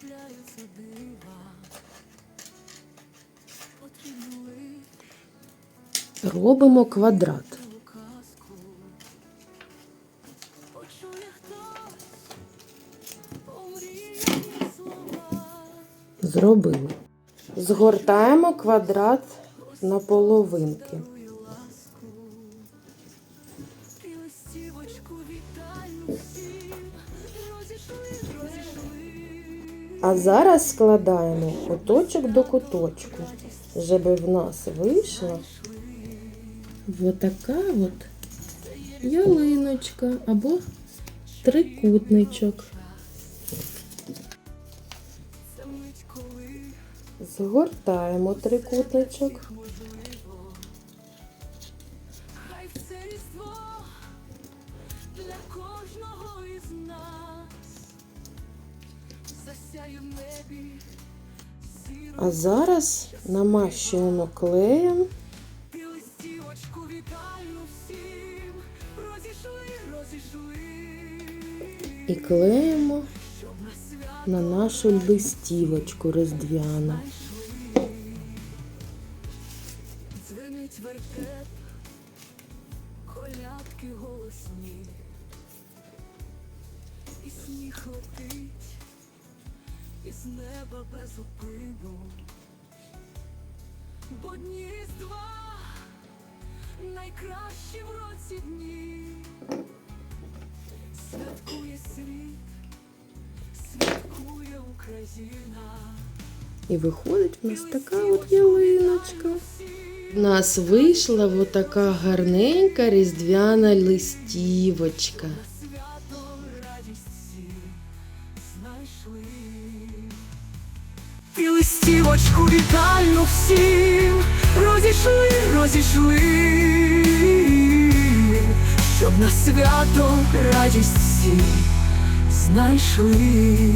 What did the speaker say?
трапляються дива. Робимо квадрат. Зробили. Згортаємо квадрат на половинки. А зараз складаємо куточок до куточку, щоб в нас вийшла вот така от ялиночка або трикутничок. Згортаємо трикутничок. Для кожного із нас А зараз намащуємо клеєм і клеїмо на нашу листівочку знайшли. Дзвенить вертеп, колядки голосні, і сніг летить із неба без упину, бо дні різдва найкращі в році дні, святкує світ, святкує Україна. І виходить в нас така от ялиночка. В нас вийшла от така гарненька різдвяна листівочка. Знайшли. І листівочку вітальну всім розійшли, розійшли, щоб на свято радість всі знайшли.